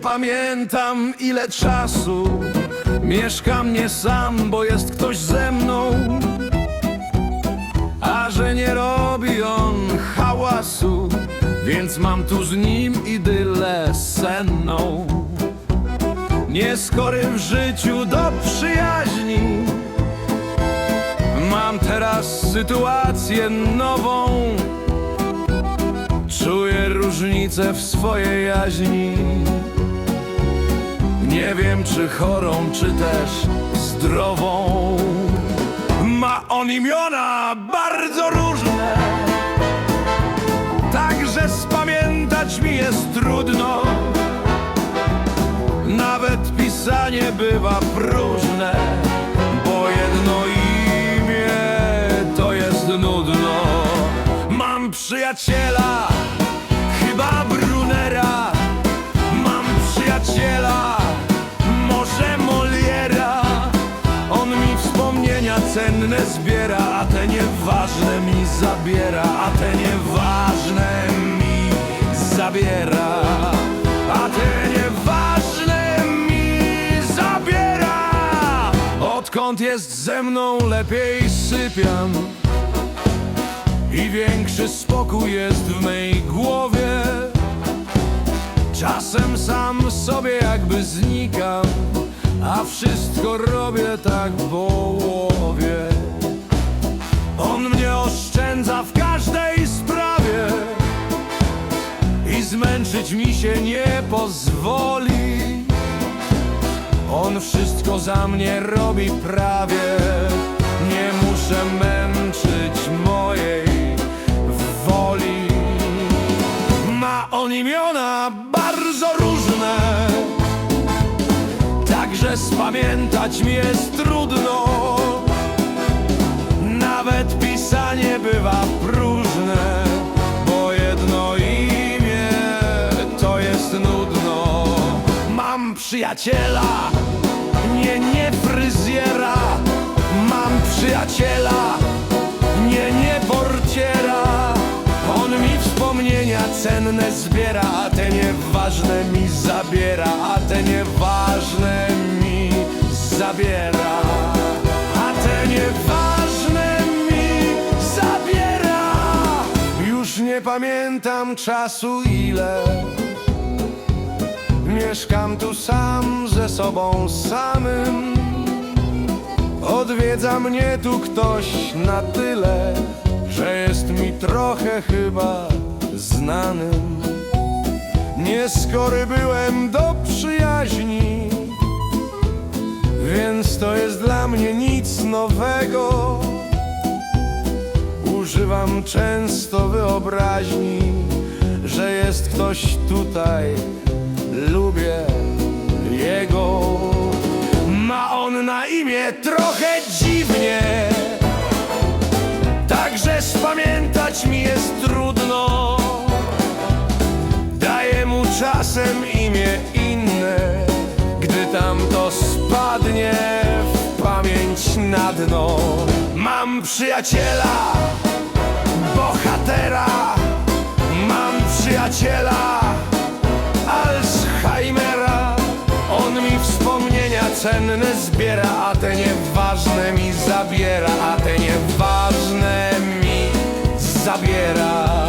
pamiętam ile czasu Mieszkam nie sam, bo jest ktoś ze mną. A że nie robi on hałasu Więc mam tu z nim idylę senną. Nieskory w życiu do przyjaźni. Mam teraz sytuację nową Czuję różnicę w swojej jaźni. Nie wiem czy chorą, czy też zdrową. Ma on imiona bardzo różne. Także spamiętać mi jest trudno. Nawet pisanie bywa próżne Bo jedno imię to jest nudno. Mam przyjaciela, chyba Brunera. Mam przyjaciela, może Moliera. On mi wspomnienia cenne zbiera A te nieważne mi zabiera A te nieważne mi zabiera. A te nieważne mi zabiera. Odkąd jest ze mną lepiej sypiam. I większy spokój jest w mej głowie Czasem sam sobie jakby znikam A wszystko robię tak w połowie. On mnie oszczędza w każdej sprawie I zmęczyć mi się nie pozwoli. On wszystko za mnie robi prawie. Nie muszę męczyć Ma on imiona bardzo różne. Także spamiętać mi jest trudno. Nawet pisanie bywa próżne Bo jedno imię to jest nudno. Mam przyjaciela, nie, nie fryzjera. Mam przyjaciela, cenne zbiera A te nieważne mi zabiera A te nieważne mi zabiera. A te nieważne mi zabiera. Już nie pamiętam czasu ile Mieszkam tu sam ze sobą samym. Odwiedza mnie tu ktoś na tyle, że jest mi trochę chyba znanym. Nieskory byłem do przyjaźni, więc to jest dla mnie nic nowego. Używam często wyobraźni, że jest ktoś tutaj, lubię jego. Ma on na imię trochę dziwnie Także spamiętać mi jest czasem imię inne. Gdy tamto spadnie w pamięć na dno. Mam przyjaciela, bohatera. Mam przyjaciela, Alzheimera. On mi wspomnienia cenne zbiera A te nieważne mi zabiera A te nieważne mi zabiera